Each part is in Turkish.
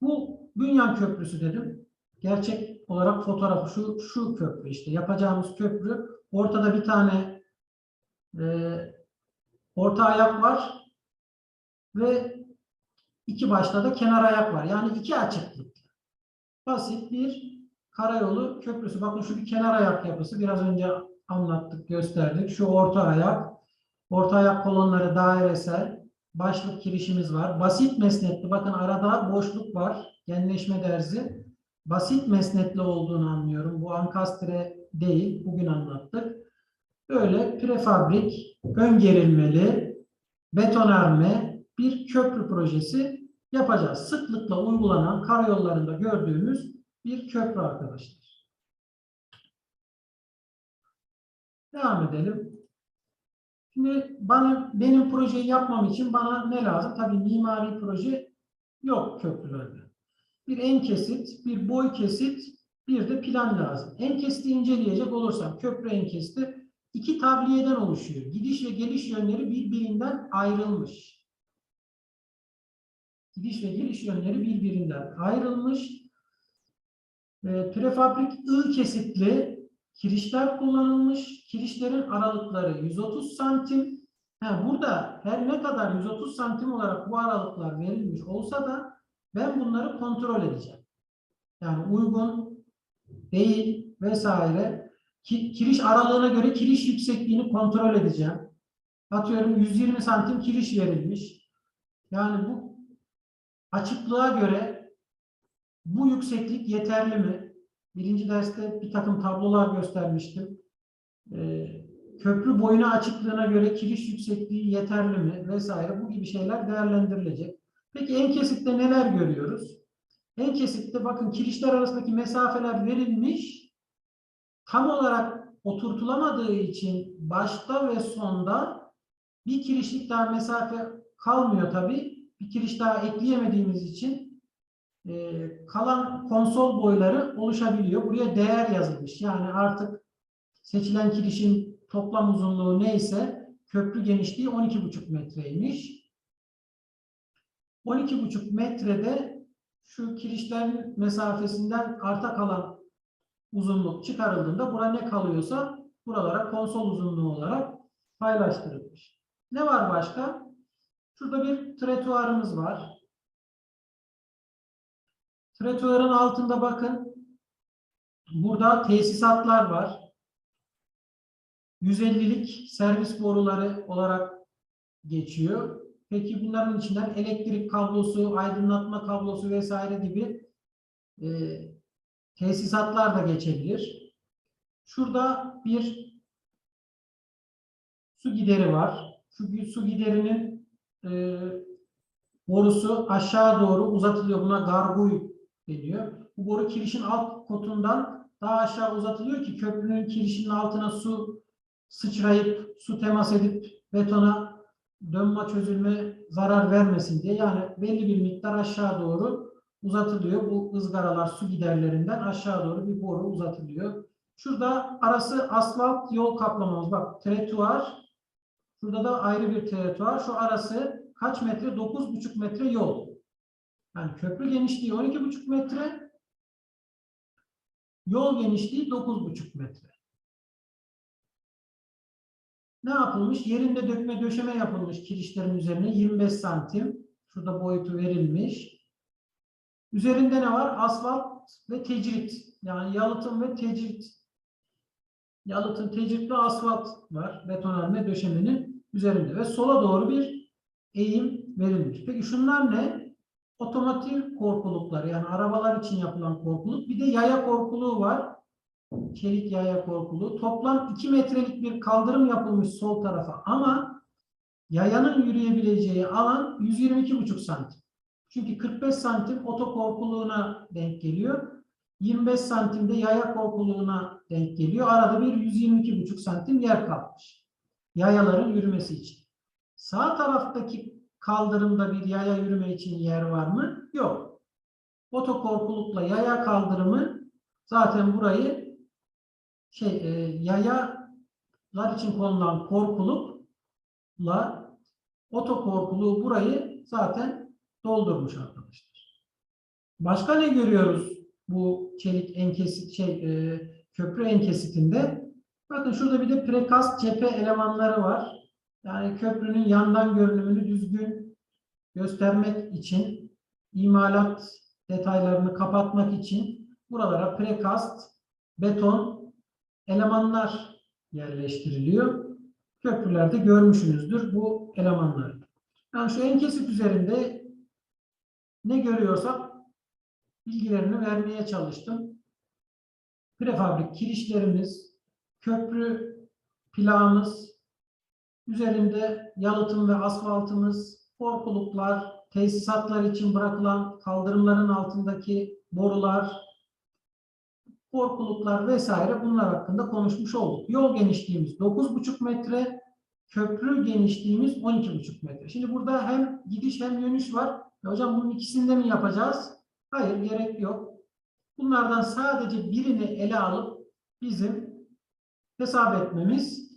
Bu Bünyan Köprüsü dedim. Gerçek olarak fotoğrafı şu, şu köprü işte. Yapacağımız köprü. Ortada bir tane e, orta ayak var ve iki başta da kenar ayak var. Yani iki açıklık. Basit bir karayolu köprüsü. Bakın şu bir kenar ayak yapısı. Biraz önce anlattık, gösterdik. Şu orta ayak. Orta ayak kolonları dairesel. Başlık kirişimiz var. Basit mesnetli. Bakın arada boşluk var. Genleşme derzi. Basit mesnetli olduğunu anlıyorum. Bu ankastre değil. Bugün anlattık. Böyle prefabrik, ön gerilmeli, betonarme bir köprü projesi yapacağız. Sıklıkla uygulanan karayollarında gördüğümüz bir köprü arkadaşlar. Devam edelim. Şimdi bana benim projeyi yapmam için bana ne lazım? Tabii mimari proje yok köprülerde. Bir en kesit, bir boy kesit, bir de plan lazım. En kesiti inceleyecek olursam köprü en kesiti iki tabliyeden oluşuyor. Gidiş ve geliş yönleri birbirinden ayrılmış. Gidiş ve geliş yönleri birbirinden ayrılmış. E, prefabrik I kesitli kirişler kullanılmış. Kirişlerin aralıkları 130 santim. Ha, burada her ne kadar 130 santim olarak bu aralıklar verilmiş olsa da ben bunları kontrol edeceğim. Yani uygun, değil vesaire. Ki, kiriş aralığına göre kiriş yüksekliğini kontrol edeceğim. Atıyorum 120 santim kiriş verilmiş. Yani bu açıklığa göre bu yükseklik yeterli mi? Birinci derste bir takım tablolar göstermiştim. Ee, köprü boyuna açıklığına göre kiriş yüksekliği yeterli mi? Vesaire bu gibi şeyler değerlendirilecek. Peki en kesitte neler görüyoruz? En kesitte bakın kirişler arasındaki mesafeler verilmiş. Tam olarak oturtulamadığı için başta ve sonda bir kirişlik daha mesafe kalmıyor tabii. Bir kiriş daha ekleyemediğimiz için e, kalan konsol boyları oluşabiliyor. Buraya değer yazılmış. Yani artık seçilen kirişin toplam uzunluğu neyse köprü genişliği 12,5 metreymiş. 12,5 metrede şu kirişlerin mesafesinden arta kalan uzunluk çıkarıldığında bura ne kalıyorsa buralara konsol uzunluğu olarak paylaştırılmış. Ne var başka? Şurada bir tretuarımız var. Tretuarın altında bakın burada tesisatlar var. 150'lik servis boruları olarak geçiyor. Peki bunların içinden elektrik kablosu, aydınlatma kablosu vesaire gibi e, tesisatlar da geçebilir. Şurada bir su gideri var. Şu su giderinin e, borusu aşağı doğru uzatılıyor. Buna garguy deniyor. Bu boru kirişin alt kotundan daha aşağı uzatılıyor ki köprünün kirişinin altına su sıçrayıp, su temas edip betona dönme çözülme zarar vermesin diye yani belli bir miktar aşağı doğru uzatılıyor. Bu ızgaralar su giderlerinden aşağı doğru bir boru uzatılıyor. Şurada arası asfalt yol kaplamamız. Bak tretuar. Şurada da ayrı bir tretuar. Şu arası kaç metre? 9,5 metre yol. Yani köprü genişliği 12,5 metre. Yol genişliği 9,5 metre. Ne yapılmış? Yerinde dökme döşeme yapılmış kirişlerin üzerine 25 santim. Şurada boyutu verilmiş. Üzerinde ne var? Asfalt ve tecrit. Yani yalıtım ve tecrit. Yalıtım, tecrit ve asfalt var. Betonarme döşemenin üzerinde. Ve sola doğru bir eğim verilmiş. Peki şunlar ne? Otomotiv korkuluklar. Yani arabalar için yapılan korkuluk. Bir de yaya korkuluğu var. Çelik yaya korkuluğu. Toplam 2 metrelik bir kaldırım yapılmış sol tarafa ama yayanın yürüyebileceği alan 122,5 santim. Çünkü 45 santim otokorkuluğuna denk geliyor. 25 santim de yaya korkuluğuna denk geliyor. Arada bir 122,5 santim yer kalmış. Yayaların yürümesi için. Sağ taraftaki kaldırımda bir yaya yürüme için yer var mı? Yok. Otokorkulukla yaya kaldırımı zaten burayı şey e, yayalar için konulan korkulukla otokorkuluğu burayı zaten doldurmuş arkadaşlar. Başka ne görüyoruz bu çelik enkesit şey e, köprü enkesitinde? Bakın şurada bir de prekast cephe elemanları var. Yani köprünün yandan görünümünü düzgün göstermek için, imalat detaylarını kapatmak için buralara prekast, beton elemanlar yerleştiriliyor. Köprülerde görmüşsünüzdür bu elemanları. Yani şu enkesit üzerinde ne görüyorsak bilgilerini vermeye çalıştım. Prefabrik kirişlerimiz, köprü plağımız, üzerinde yalıtım ve asfaltımız, korkuluklar, tesisatlar için bırakılan kaldırımların altındaki borular, korkuluklar vesaire bunlar hakkında konuşmuş olduk. Yol genişliğimiz 9,5 metre, köprü genişliğimiz 12,5 metre. Şimdi burada hem gidiş hem dönüş var. Ya hocam bunun ikisini de mi yapacağız? Hayır, gerek yok. Bunlardan sadece birini ele alıp bizim hesap etmemiz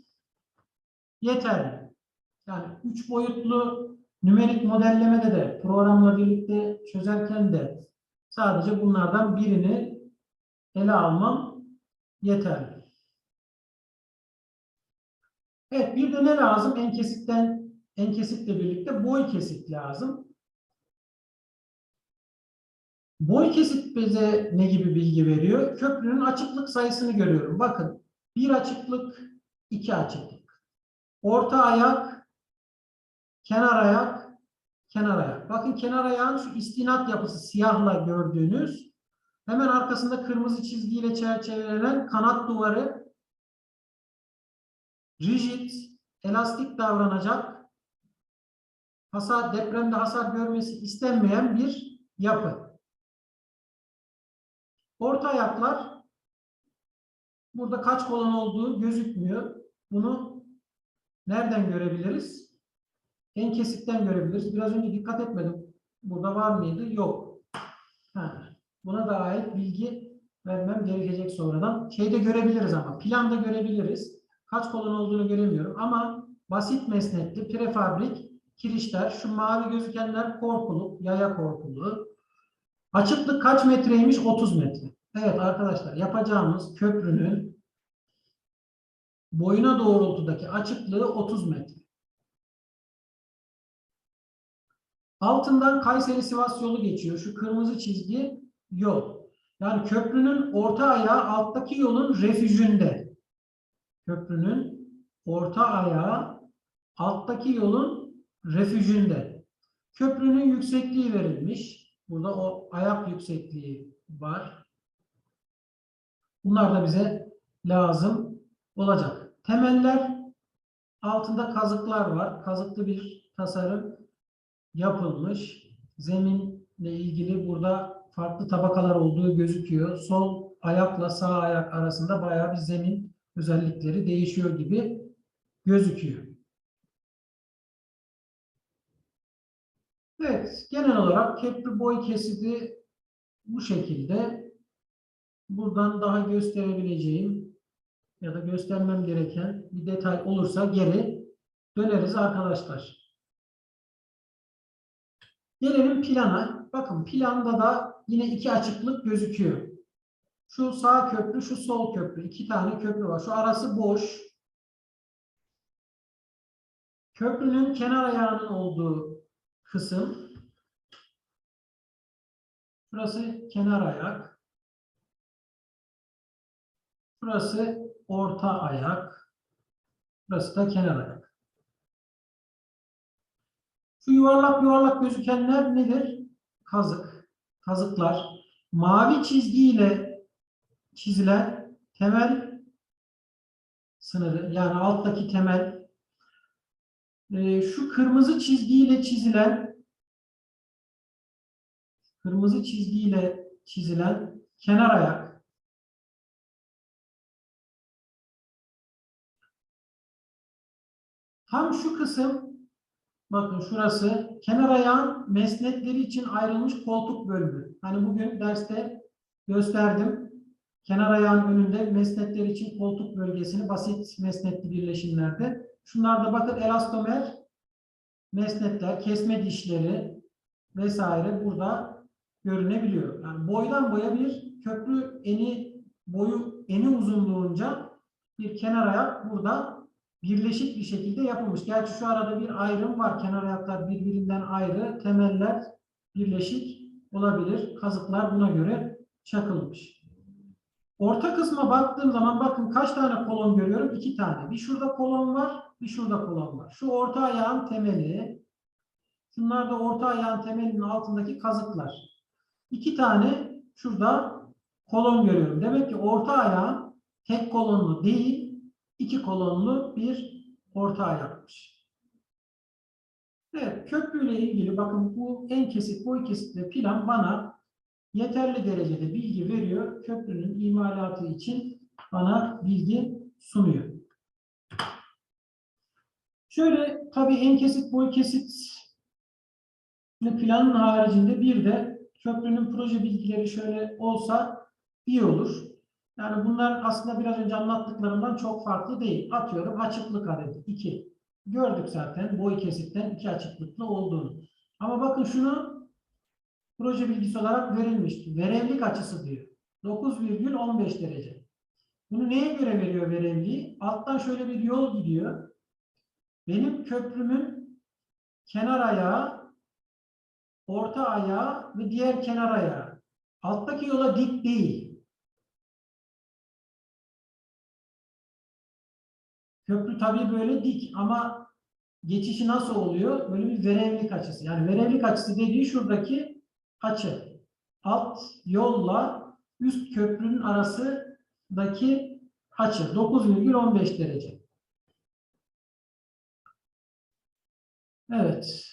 yeterli. Yani üç boyutlu nümerik modellemede de programla birlikte çözerken de sadece bunlardan birini ele almam yeterli. Evet, bir de ne lazım? Enkesitten, enkesitle birlikte boy kesit lazım. Boy kesit bize ne gibi bilgi veriyor? Köprünün açıklık sayısını görüyorum. Bakın, bir açıklık, iki açıklık. Orta ayak, kenar ayak, kenar ayak. Bakın kenar ayağın şu istinat yapısı siyahla gördüğünüz hemen arkasında kırmızı çizgiyle çerçevelenen kanat duvarı rigid, elastik davranacak, hasar, depremde hasar görmesi istenmeyen bir yapı. Orta ayaklar burada kaç kolon olduğu gözükmüyor. Bunu nereden görebiliriz? En kesitten görebiliriz. Biraz önce dikkat etmedim. Burada var mıydı? Yok. Ha. Buna da ait bilgi vermem gerekecek sonradan. Şeyde görebiliriz ama. Planda görebiliriz. Kaç kolon olduğunu göremiyorum. Ama basit mesnetli, prefabrik kirişler, şu mavi gözükenler korkuluk, yaya korkuluğu. Açıklık kaç metreymiş? 30 metre. Evet arkadaşlar yapacağımız köprünün boyuna doğrultudaki açıklığı 30 metre. Altından Kayseri-Sivas yolu geçiyor. Şu kırmızı çizgi yol. Yani köprünün orta ayağı alttaki yolun refüjünde. Köprünün orta ayağı alttaki yolun refüjünde. Köprünün yüksekliği verilmiş. Burada o ayak yüksekliği var. Bunlar da bize lazım olacak. Temeller altında kazıklar var. Kazıklı bir tasarım yapılmış. Zeminle ilgili burada farklı tabakalar olduğu gözüküyor. Sol ayakla sağ ayak arasında bayağı bir zemin özellikleri değişiyor gibi gözüküyor. Evet, genel olarak köprü boy kesidi bu şekilde. Buradan daha gösterebileceğim ya da göstermem gereken bir detay olursa geri döneriz arkadaşlar. Gelelim plana. Bakın planda da yine iki açıklık gözüküyor. Şu sağ köprü, şu sol köprü. İki tane köprü var. Şu arası boş. Köprünün kenar ayağının olduğu kısım. Burası kenar ayak. Burası orta ayak. Burası da kenar ayak. Şu yuvarlak yuvarlak gözükenler nedir? Kazık. Kazıklar. Mavi çizgiyle çizilen temel sınırı yani alttaki temel e, şu kırmızı çizgiyle çizilen kırmızı çizgiyle çizilen kenar ayak tam şu kısım bakın şurası kenar ayağın mesnetleri için ayrılmış koltuk bölümü. Hani bugün derste gösterdim. Kenar ayağın önünde mesnetler için koltuk bölgesini basit mesnetli birleşimlerde. Şunlarda bakın elastomer mesnetler, kesme dişleri vesaire burada görünebiliyor. Yani boydan boya bir köprü eni boyu eni uzunluğunca bir kenar ayak burada birleşik bir şekilde yapılmış. Gerçi şu arada bir ayrım var. Kenar ayaklar birbirinden ayrı, temeller birleşik olabilir. Kazıklar buna göre çakılmış. Orta kısma baktığım zaman bakın kaç tane kolon görüyorum? İki tane. Bir şurada kolon var, bir şurada kolon var. Şu orta ayağın temeli, şunlar da orta ayağın temelinin altındaki kazıklar. İki tane şurada kolon görüyorum. Demek ki orta ayağın tek kolonlu değil, iki kolonlu bir orta ayakmış. Evet, köprüyle ilgili bakın bu en kesit, boy kesitli plan bana yeterli derecede bilgi veriyor. Köprünün imalatı için bana bilgi sunuyor. Şöyle tabii en kesit, boy kesit planın haricinde bir de köprünün proje bilgileri şöyle olsa iyi olur. Yani bunlar aslında biraz önce anlattıklarımdan çok farklı değil. Atıyorum açıklık adedi 2. Gördük zaten boy kesitten iki açıklıklı olduğunu. Ama bakın şunu proje bilgisi olarak verilmişti. Verevlik açısı diyor. 9,15 derece. Bunu neye göre veriyor verevliği? Alttan şöyle bir yol gidiyor. Benim köprümün kenar ayağı, orta ayağı ve diğer kenar ayağı. Alttaki yola dik değil. Köprü tabii böyle dik ama geçişi nasıl oluyor? Böyle bir verevlik açısı. Yani verevlik açısı dediği şuradaki açı. Alt yolla üst köprünün arasındaki açı. 9,15 derece. Evet.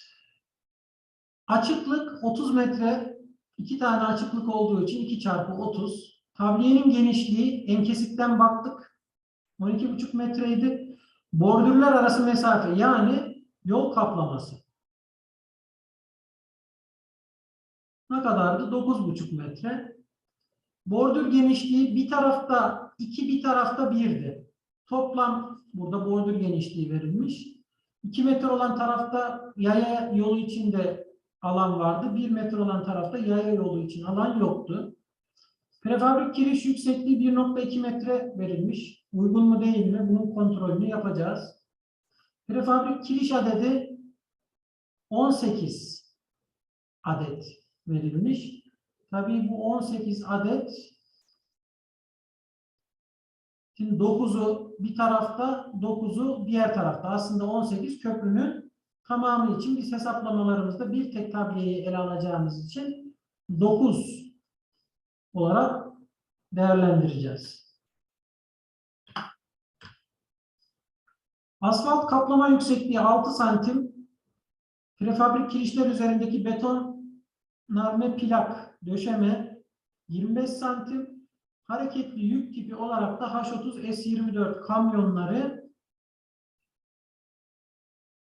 Açıklık 30 metre. iki tane açıklık olduğu için 2 çarpı 30. Tabliyenin genişliği en kesitten baktık. 12,5 metreydi. Bordürler arası mesafe yani yol kaplaması. Ne kadardı? 9,5 metre. Bordür genişliği bir tarafta 2 bir tarafta 1'di. Toplam burada bordür genişliği verilmiş. 2 metre olan tarafta yaya yolu için de alan vardı. 1 metre olan tarafta yaya yolu için alan yoktu. Prefabrik giriş yüksekliği 1.2 metre verilmiş. Uygun mu değil mi? Bunun kontrolünü yapacağız. Prefabrik kiriş adedi 18 adet verilmiş. Tabii bu 18 adet Şimdi 9'u bir tarafta, 9'u diğer tarafta. Aslında 18 köprünün tamamı için biz hesaplamalarımızda bir tek tabliyeyi ele alacağımız için 9 olarak değerlendireceğiz. Asfalt kaplama yüksekliği 6 santim. Prefabrik kirişler üzerindeki beton narme plak döşeme 25 santim. Hareketli yük tipi olarak da H30 S24 kamyonları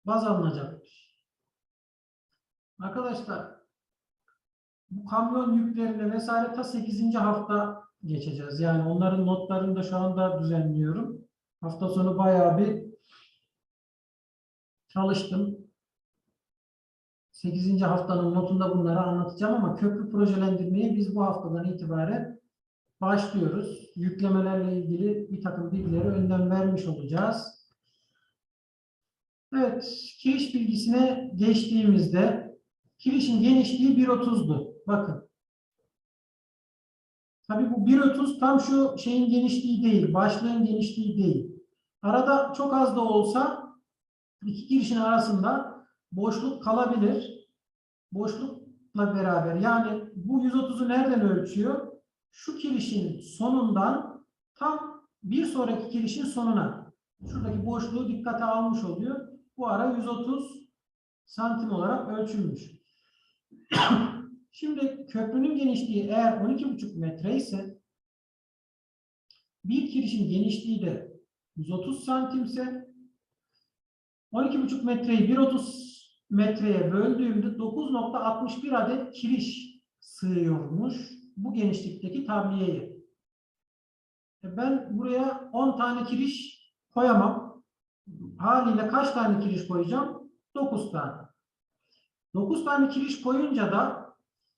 baz alınacaktır. Arkadaşlar bu kamyon yüklerine vesaire ta 8. hafta geçeceğiz. Yani onların notlarını da şu anda düzenliyorum. Hafta sonu bayağı bir çalıştım. 8. haftanın notunda bunları anlatacağım ama köprü projelendirmeye biz bu haftadan itibaren başlıyoruz. Yüklemelerle ilgili bir takım bilgileri önden vermiş olacağız. Evet, kiriş bilgisine geçtiğimizde kirişin genişliği 1.30'du. Bakın. Tabii bu 1.30 tam şu şeyin genişliği değil, başlığın genişliği değil. Arada çok az da olsa iki girişin arasında boşluk kalabilir. Boşlukla beraber yani bu 130'u nereden ölçüyor? Şu kirişin sonundan tam bir sonraki kirişin sonuna. Şuradaki boşluğu dikkate almış oluyor. Bu ara 130 santim olarak ölçülmüş. Şimdi köprünün genişliği eğer 12,5 metre ise bir kirişin genişliği de 130 santimse 12,5 metreyi 1.30 metreye böldüğümde 9.61 adet kiriş sığıyormuş bu genişlikteki tabliyeye. E ben buraya 10 tane kiriş koyamam. Haliyle kaç tane kiriş koyacağım? 9 tane. 9 tane kiriş koyunca da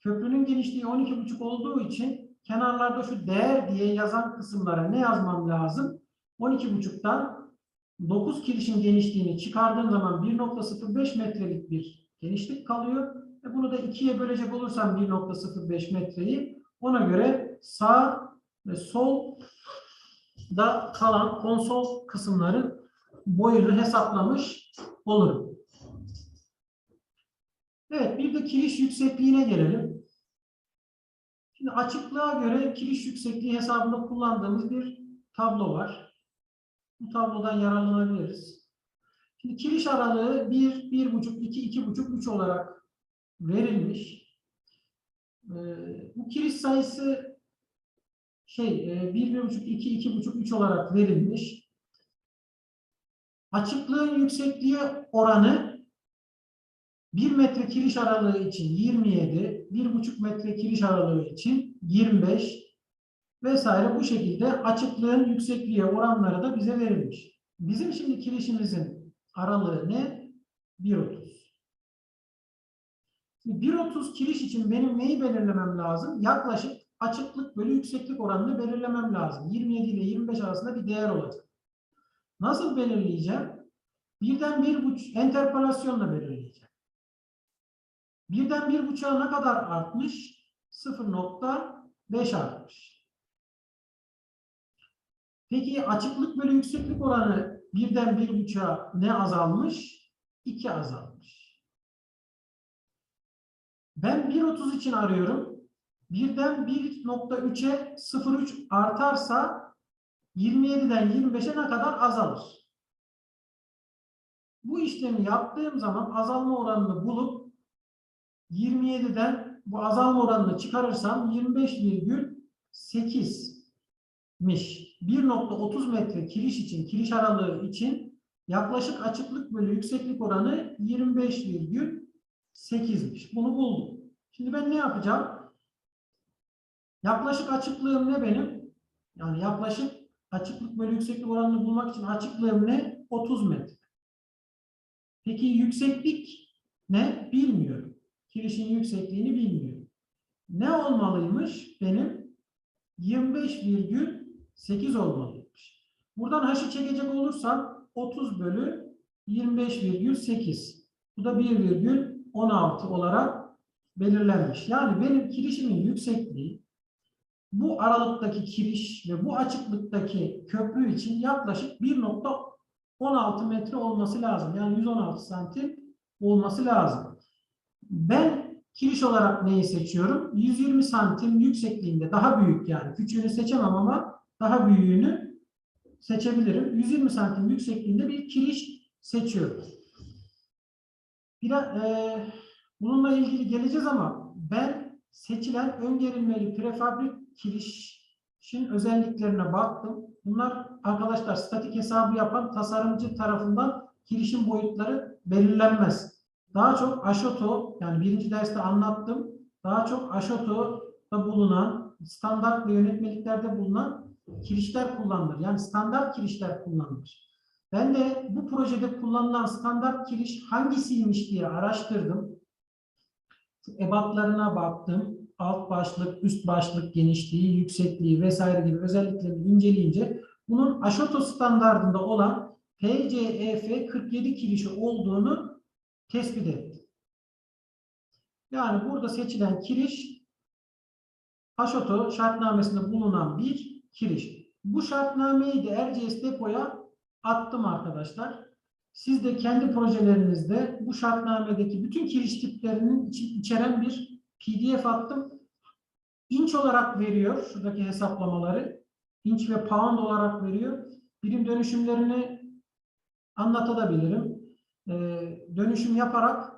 Köprünün genişliği 12,5 olduğu için kenarlarda şu değer diye yazan kısımlara ne yazmam lazım? 12,5'tan 9 kirişin genişliğini çıkardığım zaman 1.05 metrelik bir genişlik kalıyor. E bunu da ikiye bölecek olursam 1.05 metreyi ona göre sağ ve sol da kalan konsol kısımların boyunu hesaplamış olurum. Evet bir de kiriş yüksekliğine gelelim. Şimdi açıklığa göre kiriş yüksekliği hesabında kullandığımız bir tablo var. Bu tablodan yararlanabiliriz. Şimdi kiriş aralığı 1, 1,5, 2, 2,5, 3 olarak verilmiş. Ee, bu kiriş sayısı şey e, 1, 1,5, 2, 2,5, 3 olarak verilmiş. Açıklığın yüksekliği oranı 1 metre kiriş aralığı için 27, 1,5 metre kiriş aralığı için 25 vesaire bu şekilde açıklığın yüksekliğe oranları da bize verilmiş. Bizim şimdi kirişimizin aralığı ne? 1.30. Şimdi 1.30 kiriş için benim neyi belirlemem lazım? Yaklaşık açıklık bölü yükseklik oranını belirlemem lazım. 27 ile 25 arasında bir değer olacak. Nasıl belirleyeceğim? Birden bir buçuk enterpolasyonla belirleyeceğim. Birden bir buçuğa ne kadar artmış? 0.5 artmış. Peki açıklık bölü yükseklik oranı birden bir buçuğa ne azalmış? 2 azalmış. Ben 1.30 için arıyorum. Birden 1.3'e 0.3 artarsa 27'den 25'e ne kadar azalır? Bu işlemi yaptığım zaman azalma oranını bulup 27'den bu azalma oranını çıkarırsam 25,8'miş. 1.30 metre kiriş için, kiriş aralığı için yaklaşık açıklık bölü yükseklik oranı 25,8'miş. Bunu buldum. Şimdi ben ne yapacağım? Yaklaşık açıklığım ne benim? Yani yaklaşık açıklık bölü yükseklik oranını bulmak için açıklığım ne? 30 metre. Peki yükseklik ne? Bilmiyorum. Kirişin yüksekliğini bilmiyorum. Ne olmalıymış? Benim 25,8 olmalıymış. Buradan h'ı çekecek olursam 30 bölü 25,8. Bu da 1,16 olarak belirlenmiş. Yani benim kirişimin yüksekliği bu aralıktaki kiriş ve bu açıklıktaki köprü için yaklaşık 1.16 metre olması lazım. Yani 116 santim olması lazım. Ben kiriş olarak neyi seçiyorum? 120 santim yüksekliğinde daha büyük yani. Küçüğünü seçemem ama daha büyüğünü seçebilirim. 120 santim yüksekliğinde bir kiriş seçiyorum. Biraz, e, bununla ilgili geleceğiz ama ben seçilen öngörülmeli prefabrik kirişin özelliklerine baktım. Bunlar arkadaşlar statik hesabı yapan tasarımcı tarafından kirişin boyutları belirlenmez. Daha çok aşoto yani birinci derste anlattım. Daha çok aşotoda bulunan standart ve yönetmeliklerde bulunan kirişler kullanılır. Yani standart kirişler kullanılır. Ben de bu projede kullanılan standart kiriş hangisiymiş diye araştırdım. Ebatlarına baktım. Alt başlık, üst başlık genişliği, yüksekliği vesaire gibi özelliklerini inceleyince bunun Aşoto standartında olan PCEF 47 kirişi olduğunu tespit etti. Yani burada seçilen kiriş Aşoto şartnamesinde bulunan bir kiriş. Bu şartnameyi de Erciyes depoya attım arkadaşlar. Siz de kendi projelerinizde bu şartnamedeki bütün kiriş tiplerinin içeren bir PDF attım. İnç olarak veriyor şuradaki hesaplamaları. İnç ve pound olarak veriyor. Birim dönüşümlerini anlatabilirim. Ee, dönüşüm yaparak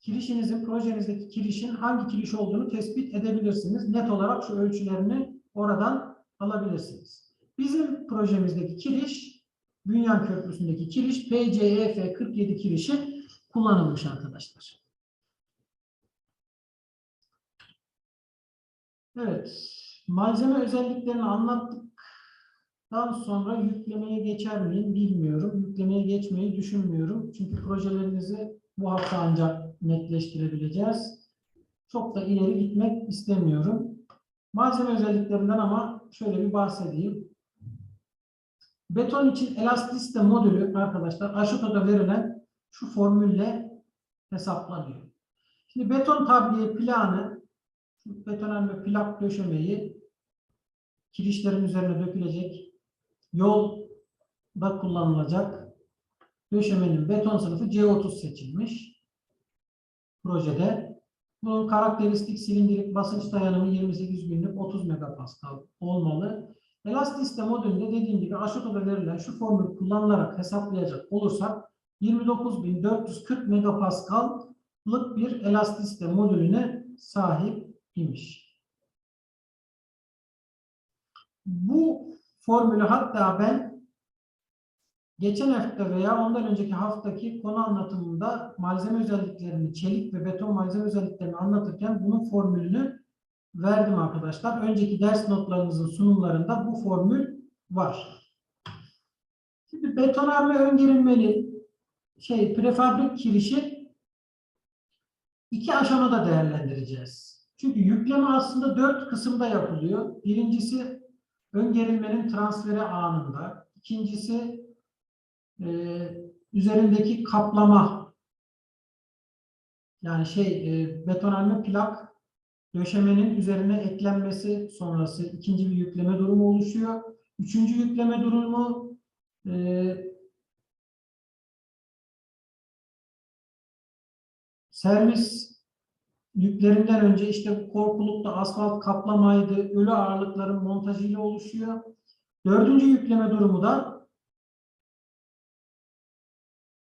kirişinizin, projenizdeki kirişin hangi kiriş olduğunu tespit edebilirsiniz. Net olarak şu ölçülerini oradan alabilirsiniz. Bizim projemizdeki kiriş, Bünyan Köprüsü'ndeki kiriş PCEF 47 kirişi kullanılmış arkadaşlar. Evet, malzeme özelliklerini anlattıktan sonra yüklemeye geçer miyim bilmiyorum. Yüklemeye geçmeyi düşünmüyorum. Çünkü projelerinizi bu hafta ancak netleştirebileceğiz. Çok da ileri gitmek istemiyorum. Malzeme özelliklerinden ama şöyle bir bahsedeyim. Beton için elastisite modülü arkadaşlar Aşoto'da verilen şu formülle hesaplanıyor. Şimdi beton tabiye planı betonarme plak döşemeyi kirişlerin üzerine dökülecek yolda kullanılacak döşemenin beton sınıfı C30 seçilmiş projede. Bunun karakteristik silindirik basınç dayanımı 28 günlük 30 megapascal olmalı. Elastisite modülünde dediğim gibi aşağıda verilen şu formül kullanılarak hesaplayacak olursak 29.440 megapascal'lık bir elastisite modülüne sahip imiş. Bu formülü hatta ben geçen hafta veya ondan önceki haftaki konu anlatımında malzeme özelliklerini, çelik ve beton malzeme özelliklerini anlatırken bunun formülünü verdim arkadaşlar. Önceki ders notlarınızın sunumlarında bu formül var. Şimdi betonarme öngörülmeli şey prefabrik kirişi iki aşamada değerlendireceğiz. Çünkü yükleme aslında dört kısımda yapılıyor. Birincisi öngörülmenin transferi anında. İkincisi e, üzerindeki kaplama yani şey e, betonarme plak döşemenin üzerine eklenmesi sonrası ikinci bir yükleme durumu oluşuyor. Üçüncü yükleme durumu e, servis yüklerinden önce işte bu korkulukta asfalt kaplamaydı, ölü ağırlıkların montajıyla oluşuyor. Dördüncü yükleme durumu da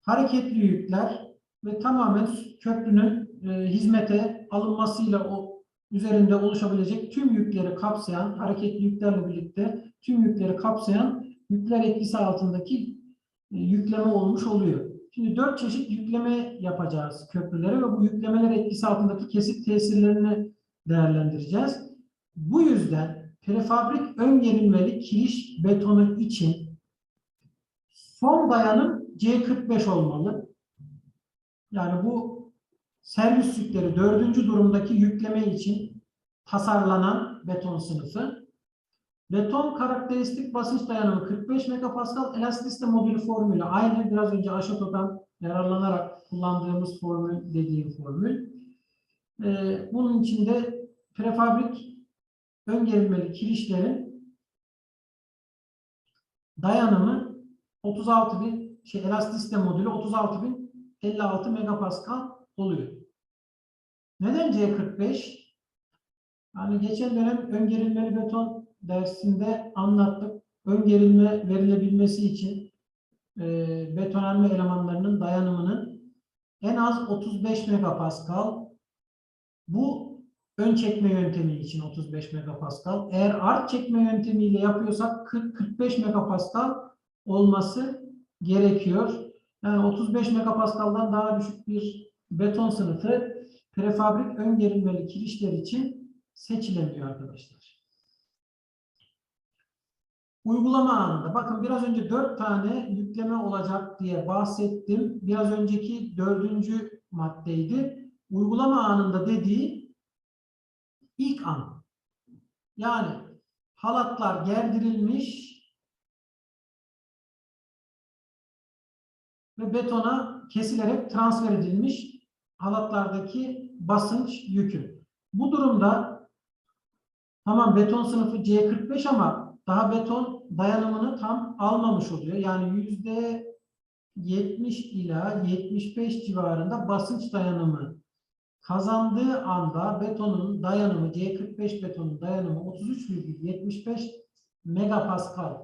hareketli yükler ve tamamen köprünün e, hizmete alınmasıyla o üzerinde oluşabilecek tüm yükleri kapsayan, hareketli yüklerle birlikte tüm yükleri kapsayan yükler etkisi altındaki e, yükleme olmuş oluyor. Şimdi dört çeşit yükleme yapacağız köprülere ve bu yüklemeler etkisi altındaki kesit tesirlerini değerlendireceğiz. Bu yüzden prefabrik ön gerilmeli kiriş betonu için son dayanım C45 olmalı. Yani bu servis yükleri dördüncü durumdaki yükleme için tasarlanan beton sınıfı. Beton karakteristik basınç dayanımı 45 megapascal elastisite modülü formülü. Aynı biraz önce Aşato'dan yararlanarak kullandığımız formül dediğim formül. Ee, bunun içinde prefabrik ön gerilmeli kirişlerin dayanımı 36 bin şey elastisite modülü 36.056 megapascal oluyor. Neden C45? Yani geçen dönem ön gerilmeli beton dersinde anlattık. Ön gerilme verilebilmesi için e, betonarme elemanlarının dayanımının en az 35 megapascal bu ön çekme yöntemi için 35 megapascal. Eğer art çekme yöntemiyle yapıyorsak 40-45 megapascal olması gerekiyor. Yani 35 megapascal'dan daha düşük bir beton sınıfı prefabrik ön gerilmeli kirişler için seçilemiyor arkadaşlar. Uygulama anında. Bakın biraz önce dört tane yükleme olacak diye bahsettim. Biraz önceki dördüncü maddeydi. Uygulama anında dediği ilk an. Yani halatlar gerdirilmiş ve betona kesilerek transfer edilmiş halatlardaki basınç yükü. Bu durumda tamam beton sınıfı C45 ama daha beton dayanımını tam almamış oluyor. Yani yüzde 70 ila 75 civarında basınç dayanımı kazandığı anda betonun dayanımı C45 betonun dayanımı 33,75 megapascal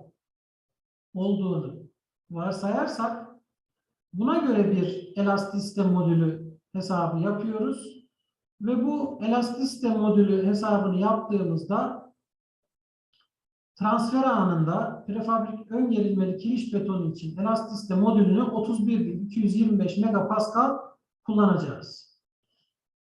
olduğunu varsayarsak buna göre bir elastisite modülü hesabı yapıyoruz. Ve bu elastisite modülü hesabını yaptığımızda transfer anında prefabrik ön gerilmeli kiriş betonu için elastisite modülünü 31.225 megapascal kullanacağız.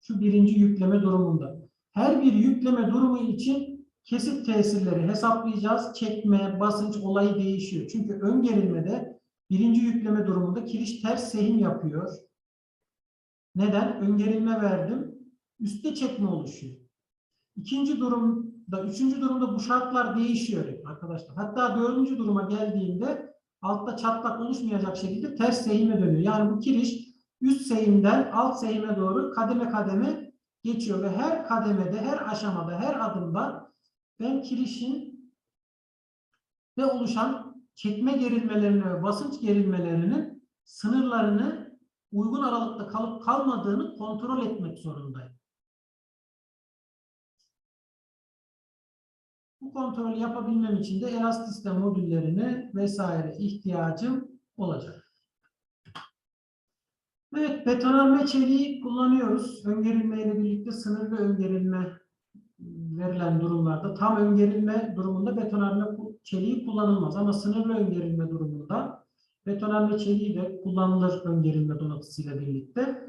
Şu birinci yükleme durumunda. Her bir yükleme durumu için kesit tesirleri hesaplayacağız. Çekme, basınç olayı değişiyor. Çünkü ön gerilmede birinci yükleme durumunda kiriş ters sehim yapıyor. Neden? Ön gerilme verdim. üstte çekme oluşuyor. İkinci durumda, üçüncü durumda bu şartlar değişiyor arkadaşlar. Hatta dördüncü duruma geldiğinde altta çatlak oluşmayacak şekilde ters seyime dönüyor. Yani bu kiriş üst seyimden alt seyime doğru kademe kademe geçiyor ve her kademede, her aşamada, her adımda ben kirişin ve oluşan çekme gerilmelerini ve basınç gerilmelerinin sınırlarını uygun aralıkta kalıp kalmadığını kontrol etmek zorundayım. Bu kontrolü yapabilmem için de elastisite modüllerine vesaire ihtiyacım olacak. Evet, betonarme çeliği kullanıyoruz. Öngerilme ile birlikte sınırlı öngerilme verilen durumlarda tam öngerilme durumunda betonarme çeliği kullanılmaz. Ama sınırlı öngerilme durumunda betonarme çeliği de kullanılır öngerilme donatısıyla birlikte.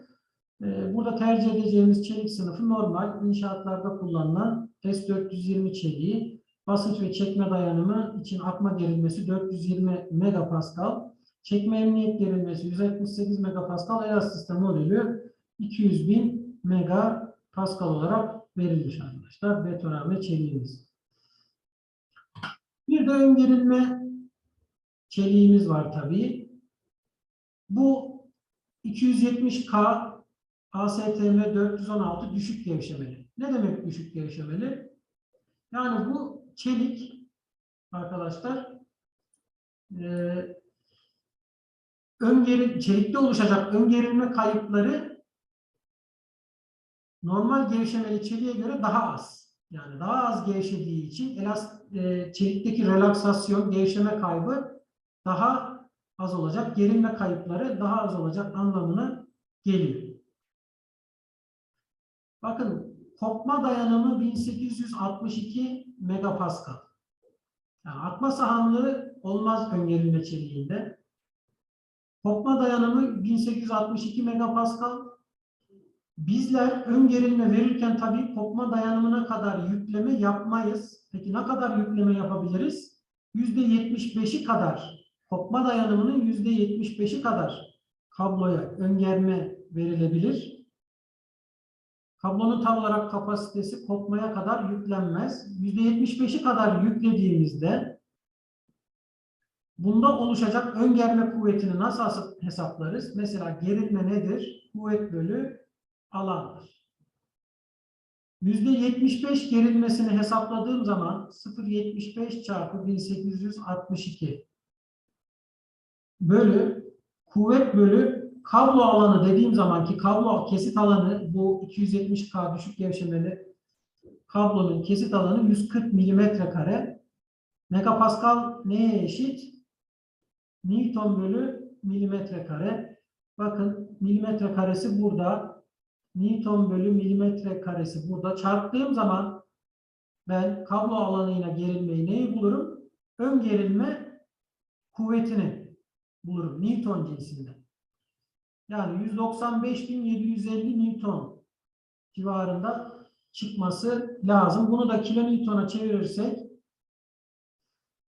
Ee, Burada tercih edeceğimiz çelik sınıfı normal inşaatlarda kullanılan S420 çeliği. Basınç ve çekme dayanımı için akma gerilmesi 420 megapascal. Çekme emniyet gerilmesi 168 megapascal. Elastisite modülü 200 bin megapascal olarak verilmiş arkadaşlar. Betonarme çeliğimiz. Bir de ön gerilme çeliğimiz var tabii. Bu 270K ASTM 416 düşük gevşemeli. Ne demek düşük gevşemeli? Yani bu çelik arkadaşlar eee ön geri, çelikte oluşacak ön gerilme kayıpları normal gevşemeli çeliğe göre daha az. Yani daha az gevşediği için elast, e, çelikteki relaksasyon, gevşeme kaybı daha az olacak. Gerilme kayıpları daha az olacak anlamına geliyor. Bakın kopma dayanımı 1862 megapascal. Yani atma sahanlığı olmaz ön gerilme çeliğinde. Kopma dayanımı 1862 megapascal. Bizler ön gerilme verirken tabii kopma dayanımına kadar yükleme yapmayız. Peki ne kadar yükleme yapabiliriz? %75'i kadar, kopma dayanımının %75'i kadar kabloya ön germe verilebilir. Kablonun tam olarak kapasitesi kopmaya kadar yüklenmez. %75'i kadar yüklediğimizde bunda oluşacak ön germe kuvvetini nasıl hesaplarız? Mesela gerilme nedir? Kuvvet bölü alandır. %75 gerilmesini hesapladığım zaman 0.75 çarpı 1862 bölü kuvvet bölü kablo alanı dediğim zaman ki kablo kesit alanı bu 270K düşük gevşemeli kablonun kesit alanı 140 milimetre kare. Megapascal neye eşit? Newton bölü milimetre kare. Bakın milimetre karesi burada. Newton bölü milimetre karesi burada. Çarptığım zaman ben kablo alanıyla gerilmeyi neyi bulurum? Ön gerilme kuvvetini bulurum. Newton cinsinden. Yani 195.750 Newton civarında çıkması lazım. Bunu da kilonewton'a çevirirsek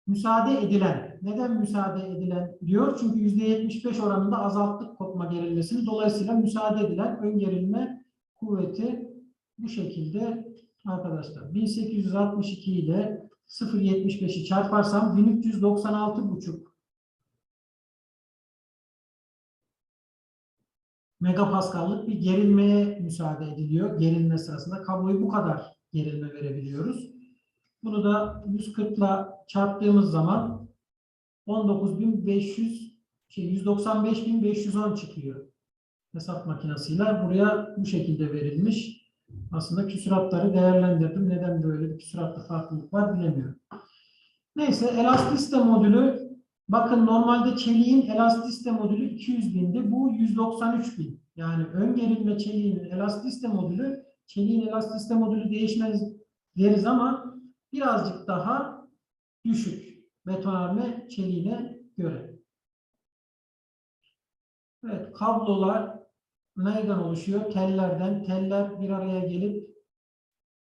müsaade edilen. Neden müsaade edilen diyor? Çünkü %75 oranında azalttık kopma gerilmesini. Dolayısıyla müsaade edilen ön gerilme kuvveti bu şekilde arkadaşlar. 1862 ile 0.75'i çarparsam 1396,5 megapaskallık bir gerilmeye müsaade ediliyor. Gerilme sırasında kabloyu bu kadar gerilme verebiliyoruz. Bunu da 140 ile çarptığımız zaman 19.500 şey 195.510 çıkıyor. Hesap makinesiyle buraya bu şekilde verilmiş. Aslında küsuratları değerlendirdim. Neden böyle bir küsuratta farklılık var bilemiyorum. Neyse elastisite modülü bakın normalde çeliğin elastisite modülü 200 bindi. Bu 193 bin. Yani ön gerilme çeliğinin elastisite modülü çeliğin elastisite modülü değişmez deriz ama birazcık daha düşük betonarme çeliğine göre. Evet, kablolar neyden oluşuyor? Tellerden. Teller bir araya gelip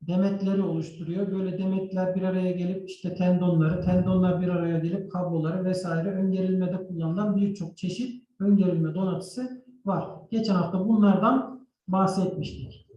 demetleri oluşturuyor. Böyle demetler bir araya gelip işte tendonları, tendonlar bir araya gelip kabloları vesaire ön gerilmede kullanılan birçok çeşit ön gerilme donatısı var. Geçen hafta bunlardan bahsetmiştik.